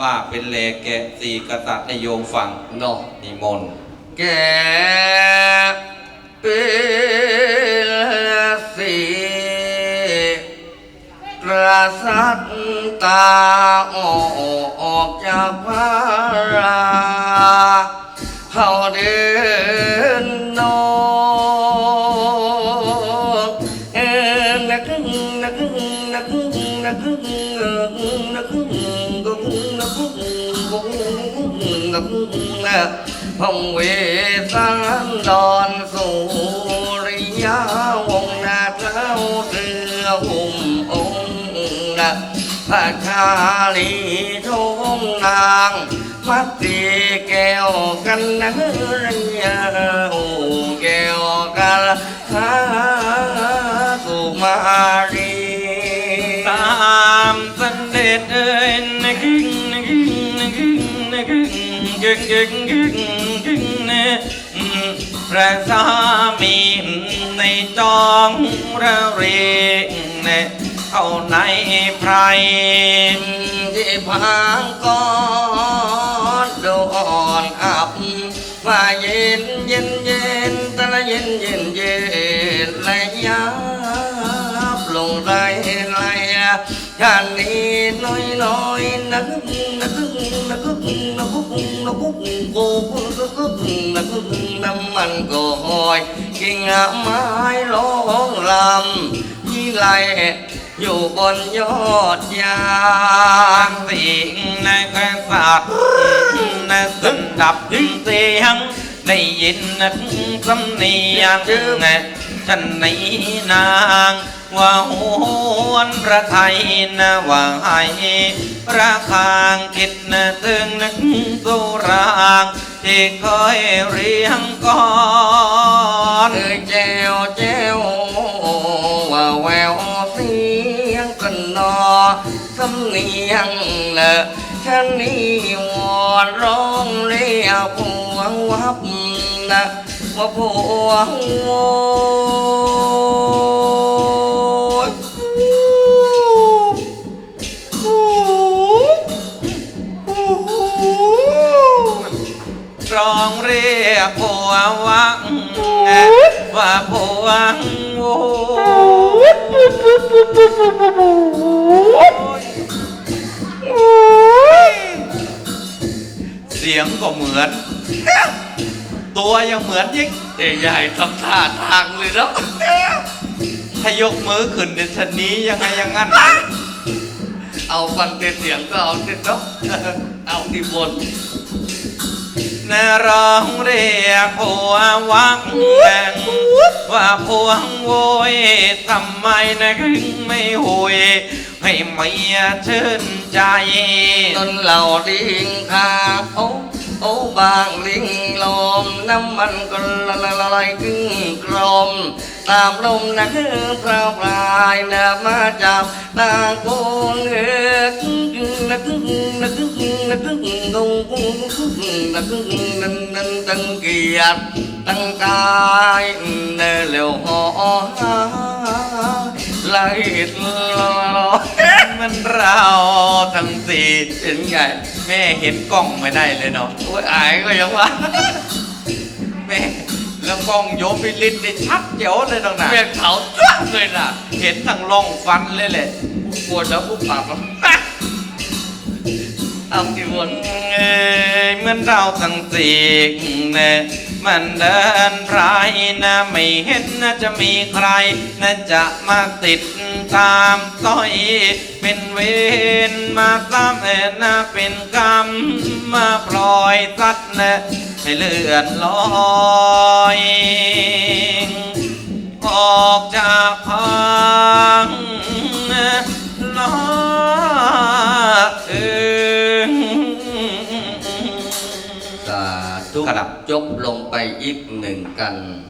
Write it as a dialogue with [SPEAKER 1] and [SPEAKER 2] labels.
[SPEAKER 1] ว่าเป็นเลแกะสี่กษัตริย์ให้โยมฟัง
[SPEAKER 2] เนาะ
[SPEAKER 1] นิมนต์
[SPEAKER 2] แกเป็นสีกษัตริย์ตาออกจากพระราเขาเดิน พงเวสันดอนสุริยาวงนาเท้าเสือหุ่มองค์นะพระชาลีทงนางมัตตีแก้วกันนะเระยโอแก้วกัน
[SPEAKER 1] ด็จเอ้ยนะกึ่งนะกึ่งนะกึ่งนะกึ่งกึ่งกึงกึงกึ่งนะอืมพระสามีในจองระเรงนะเอาในไพร
[SPEAKER 2] ที่พังก้อนโดนอับว่าเย็นเย็นเย็นตะละเย็นเย็นเย็นไหลยับลงไหลยันนี้น้อยน้อยนักนักนักนักนักกูกูนักน้ำมันก็หอ cha ni nói nói nó cúc nó cúc nó cúc nó cúc nó cúc cô nó cúc nó cúc năm
[SPEAKER 1] anh cô hồi khi ngã mãi lo làm như lại dù bồn gió cha tiền nay quen sạc nay từng đập, tiếng ได้ยินนะสำเนียงนะฉันนี้นางว่าหวนพระไทยนะว่าให้ราคางคิดนะถึงนึกสุรางที่เคยเรียงก่อน
[SPEAKER 2] เอ้ยแจวแจวว่าแววเสียงกันนอสำเนียงเนอะ ฉันนี่วอนร้องเรียกพวงวับนะว่าพวโวย
[SPEAKER 1] ร้องเรียกผัววังว่าผัวโเสียงก็เหมือน ตัวยังเหมือนยิ่ง
[SPEAKER 2] ใหญ่ๆทำท่าทางเลยเนาะ
[SPEAKER 1] ถ้ายกมือขึ้นในชนนี้ยังไงยังงั้น
[SPEAKER 2] เอาฟังเสียงก็เอาเด็ดเนาะเอาที่บน
[SPEAKER 1] นร้องเรียกผัววังแบ่งว่าพวงโวยทำไมนะถึงไม่หุย ให้เมียชื่นใจ
[SPEAKER 2] ต้นเหล่าลิงคาโอ้โอ้บางลิงลมน้ำมันก็ละละละลายกึ่งกลม ตามลมนะคือพราวพลายนะมาจับตาโกงเอือกนะกึ่งนะกึ่งนะกึ่งงงกึ่งนะกึ่งนั้นนั้นตั้งเกียรติตั้งกายเนเร็วหอไล่ล
[SPEAKER 1] มันเราทั้งสี่
[SPEAKER 2] เป็นไง
[SPEAKER 1] แม่เห็นกล้องไม่ได้เลยเนาะ
[SPEAKER 2] โอ้ยอายก็ยังว่า
[SPEAKER 1] แม่แล้วกล้องโยมพิลิตนี่ชัดเจ๋วเลยตรงนั้น
[SPEAKER 2] เมียเขาจ้วเลยน่ะ
[SPEAKER 1] เห็นทั้งร่องฟันเลยแหละ
[SPEAKER 2] ปวดแล้วผู้ปากแล้วเอากี่วน
[SPEAKER 1] เอ้ยเหมือนเราทั้งสี่เนี่ย มันเดินพรายนะไม่เห็นนะจะมีใครนะจะมาติดตามต้อย เป็นเวรมาซ้ำเอ็นนะเป็นกรรม มาปล่อยสัตว์นะให้เลื่อนลอย ออกจากพั
[SPEAKER 2] ยกลงไปอีกหนึ่งกัน